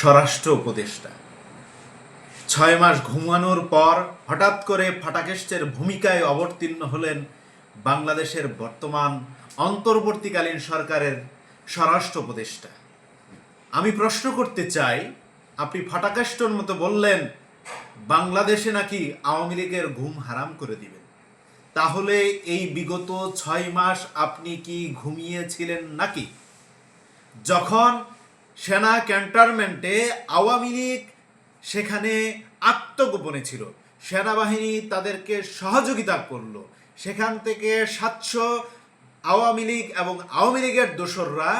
স্বরাষ্ট্র উপদেষ্টা। ছয় মাস ঘুমানোর পর হঠাৎ করে ফাটাকেস্টের ভূমিকায় অবতীর্ণ হলেন বাংলাদেশের বর্তমান অন্তর্বর্তীকালীন সরকারের স্বরাষ্ট্র উপদেষ্টা। আমি প্রশ্ন করতে চাই, আপনি ফাটাকেষ্টর মতো বললেন, বাংলাদেশে নাকি আওয়ামী লীগের ঘুম হারাম করে দিবেন? তাহলে এই বিগত ছয় মাস আপনি কি ঘুমিয়েছিলেন নাকি? যখন সেনা ক্যান্টনমেন্টে আওয়ামী লীগ সেখানে আত্মগোপনে ছিল। সেনাবাহিনী তাদেরকে সহযোগিতা করল। সেখান থেকে সাতশো আওয়ামী লীগ এবং আওয়ামী লীগের দোসররা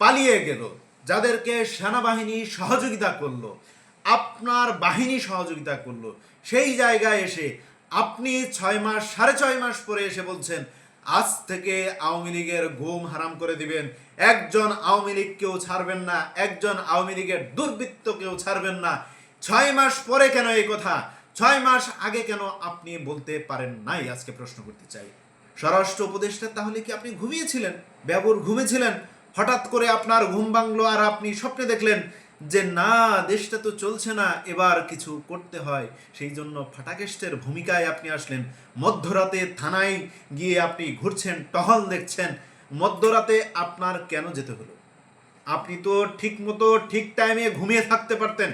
পালিয়ে গেল, যাদেরকে সেনাবাহিনী সহযোগিতা করল। আপনার বাহিনী সহযোগিতা করল। সেই জায়গায় এসে আপনি ছয় মাস, সাড়ে ছয় মাস পরে এসে বলছেন আজ থেকে আওয়ামী লীগের ঘুম হারাম করে দিবেন। একজন আওয়ামী লীগকেও ছাড়বেন না, একজন আওয়ামী লীগের দুর্বৃত্তকেও ছাড়বেন না। ছয় মাস পরে কেন এই কথা? ছয় মাস আগে কেন আপনি বলতে পারেন নাই? আজকে প্রশ্ন করতে চাই। স্বরাষ্ট্র উপদেষ্টা, তাহলে কি আপনি ঘুমিয়েছিলেন? ব্যবর ঘুমেছিলেন হঠাৎ করে আপনার ঘুম ভাঙলো আর আপনি স্বপ্নে দেখলেন যে না, দেশটা তো চলছে না, এবার কিছু করতে হয়। সেই জন্য ফাটাকেস্টের ভূমিকায় আপনি আসলেন। মধ্যরাতে থানায় গিয়ে আপনি ঘুরছেন, টহল দেখছেন। মধ্যরাতে আপনার কেন যেতে হলো? আপনি তো ঠিক মতো ঠিক টাইমে ঘুমিয়ে থাকতে পারতেন।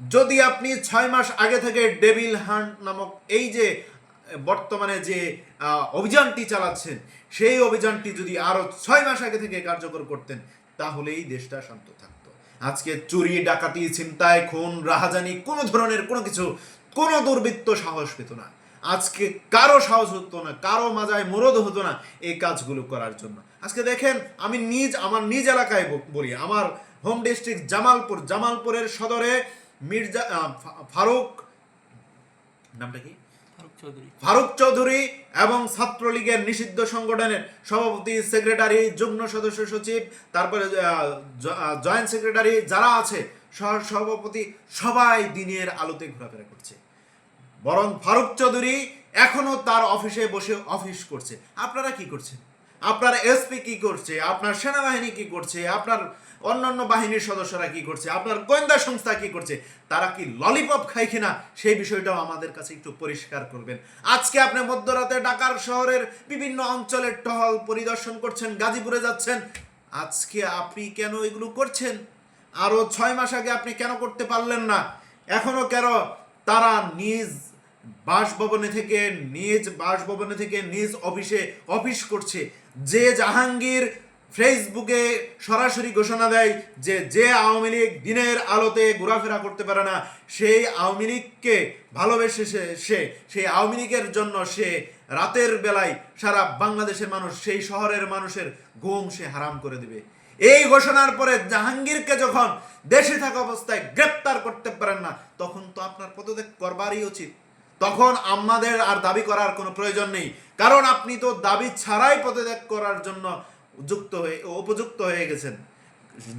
যদি আপনি ছয় মাস আগে থেকে ডেভিল হান্ট নামক এই যে, বর্তমানে যে অভিযানটি চালাচ্ছেন, সেই অভিযানটি যদি আরও ছয় মাস আগে থেকে কার্যকর করতেন, তাহলেই দেশটা শান্ত থাকতো। আজকে চুরি, ডাকাতি, ছিনতাই, খুন, রাহাজানি, কোনো ধরনের কোনো কিছু, কোনো দুর্বৃত্ত সাহস পেত না। আজকে কারও সাহস হতো না, কারও মাজায় মরদ হতো না এই কাজগুলো করার জন্য। আজকে দেখেন, আমি নিজ, আমার নিজ এলাকায় বলি, আমার হোম ডিস্ট্রিক্ট জামালপুর, জামালপুরের সদরে মির্জা ফারুক, নামটা কি? ফারুক চৌধুরী। এবং ছাত্রলীগের নিষিদ্ধ সংগঠনের সভাপতি, সেক্রেটারি, যুগ্ম সদস্য সচিব, তারপরে জয়েন্ট সেক্রেটারি যারা আছে সভাপতি, সবাই দিনের আলোতে ঘোরাফেরা করছে। বরং ফারুক চৌধুরী এখনও তার অফিসে বসে অফিস করছে। আপনারা কি করছেন? আপনার এসপি কি করছে? আপনার সেনাবাহিনী কি করছে? আপনার অন্যান্য বাহিনীর সদস্যরা কি করছে? আপনার গোয়েন্দা সংস্থা কি করছে? তারা কি ললিপপ খায় কিনা সেই বিষয়টাও আমাদের কাছে একটু পরিষ্কার করবেন। আজকে আপনি মধ্যরাতে ঢাকার শহরের বিভিন্ন অঞ্চলের টহল পরিদর্শন করছেন, গাজীপুরে যাচ্ছেন। আজকে আপনি কেন এগুলো করছেন? আরও ছয় মাস আগে আপনি কেন করতে পারলেন না? এখনও কেন তারা নিজ বাসভবনে থেকে নিজ বাসভবনে থেকে নিজ অফিসে অফিস করছে। যে জাহাঙ্গীর ফেসবুকে সরাসরি ঘোষণা দেয় যে যে আওয়ামী লীগ দিনের আলোতে ঘোরাফেরা করতে পারে না, সেই আওয়ামী লীগকে ভালোবেসে সে সেই আওয়ামী লীগের জন্য সে রাতের বেলায় সারা বাংলাদেশের মানুষ, সেই শহরের মানুষের ঘুম সে হারাম করে দিবে। এই ঘোষণার পরে জাহাঙ্গীরকে যখন দেশে থাকা অবস্থায় গ্রেপ্তার করতে পারেন না, তখন তো আপনার পদত্যাগ করবারই উচিত। তখন আমাদের আর দাবি করার কোনো প্রয়োজন নেই। কারণ আপনি তো দাবি ছাড়াই পদত্যাগ করার জন্য যুক্ত হয়ে, উপযুক্ত হয়ে গেছেন।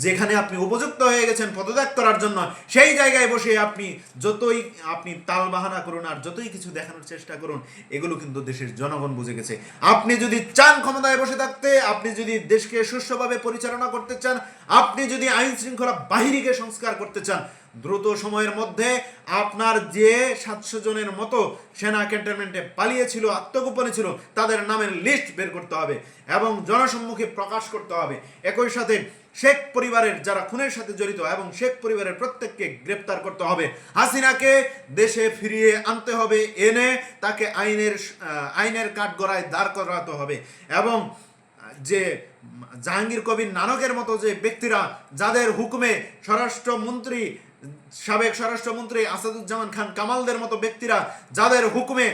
যেখানে আপনি উপযুক্ত হয়ে গেছেন পদত্যাগ করার জন্য, সেই জায়গায় বসে আপনি যতই, আপনি তাল বাহানা করুন আর যতই কিছু দেখানোর চেষ্টা করুন, এগুলো কিন্তু দেশের জনগণ বুঝে গেছে। আপনি যদি চান ক্ষমতায় বসে থাকতে, আপনি যদি দেশকে সুষ্ঠুভাবে পরিচালনা করতে চান, আপনি যদি আইন শৃঙ্খলা বাহিনীকে সংস্কার করতে চান দ্রুত সময়ের মধ্যে আপনার যে সাতশো জনের মতো সেনা ক্যান্টনমেন্টে পালিয়েছিল, আত্মগোপনে ছিল, তাদের নামের লিস্ট বের করতে হবে এবং জনসম্মুখে প্রকাশ করতে হবে। একই সাথে শেখ পরিবারের যারা খুনের সাথে জড়িত এবং শেখ পরিবারের প্রত্যেককে গ্রেপ্তার করতে হবে। হাসিনাকে দেশে ফিরিয়ে আনতে হবে, এনে তাকে আইনের আইনের কাঠগড়ায় দাঁড় করাতে হবে এবং যে জাহাঙ্গীর কবির নানকের মতো যে ব্যক্তিরা, যাদের হুকুমে স্বরাষ্ট্রমন্ত্রী সাবেক স্বরাষ্ট্রমন্ত্রী আসাদুজ্জামান খান কামালদের মতো ব্যক্তিরা যাদের হুকুমে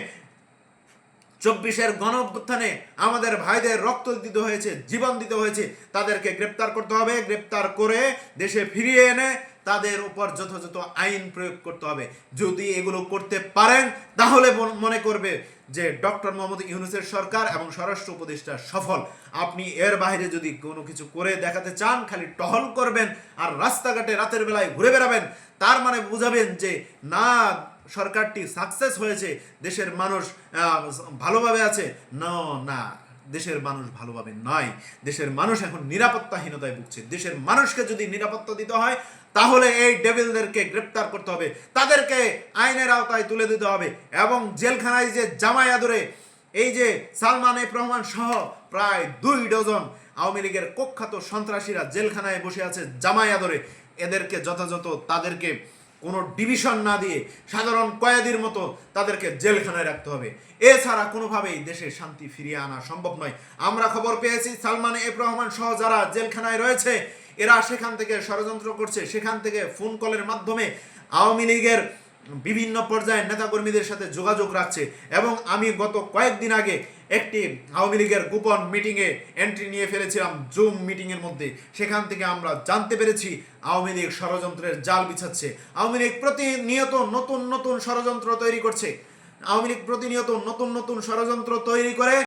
চব্বিশের গণ অভ্যুত্থানে আমাদের ভাইদের রক্ত দিতে হয়েছে, জীবন দিতে হয়েছে, তাদেরকে গ্রেপ্তার করতে হবে। গ্রেপ্তার করে দেশে ফিরিয়ে এনে তাদের উপর যথাযথ আইন প্রয়োগ করতে হবে। যদি এগুলো করতে পারেন, তাহলে মনে করবে যে ডক্টর মোহাম্মদ ইউনুসের সরকার এবং স্বরাষ্ট্র উপদেষ্টা সফল, আপনি এর বাইরে যদি কোনো কিছু করে দেখাতে চান, খালি টহল করবেন আর রাস্তাঘাটে রাতের বেলায় ঘুরে বেড়াবেন, তার মানে বুঝাবেন যে না, সরকারটি সাকসেস হয়েছে, দেশের মানুষ ভালোভাবে আছে। না না। দেশের মানুষ ভালোভাবে নয়। দেশের মানুষ এখন নিরাপত্তাহীনতায় ভুগছে। দেশের মানুষকে যদি নিরাপত্তা দিতে হয়, তাহলে এই ডেভিলদেরকে গ্রেপ্তার করতে হবে। তাদেরকে আইনের আওতায় তুলে দিতে হবে এবং জেলখানায় যে জামাই আদরে এই যে সালমান এফ রহমান সহ প্রায় দুই ডজন আওয়ামী লীগের কুখ্যাত সন্ত্রাসীরা জেলখানায় বসে আছে জামাই আদরে। এদেরকে যথাযথ তাদেরকে কোনো ডিভিশন না দিয়ে সাধারণ কয়েদির মতো তাদেরকে জেলখানায় রাখতে হবে। এছাড়া কোনোভাবেই দেশে শান্তি ফিরিয়ে আনা সম্ভব নয়। আমরা খবর পেয়েছি, সালমান এফ রহমান সহ যারা জেলখানায় রয়েছে, এরা সেখান থেকে ষড়যন্ত্র করছে। সেখান থেকে ফোন কলের মাধ্যমে আওয়ামী লীগের বিভিন্ন পর্যায়ের নেতাকর্মীদের সাথে যোগাযোগ রাখছে এবং আমি গত কয়েকদিন আগে একটি আওয়ামী লীগের গোপন মিটিংয়ে এন্ট্রি নিয়ে ফেলেছিলাম, জুম মিটিংয়ের মধ্যে। সেখান থেকে আমরা জানতে পেরেছি আওয়ামী লীগ ষড়যন্ত্রের জাল বিছাচ্ছে। আওয়ামী লীগ প্রতিনিয়ত নতুন নতুন ষড়যন্ত্র তৈরি করছে। আওয়ামী লীগ প্রতিনিয়ত নতুন নতুন ষড়যন্ত্র তৈরি করে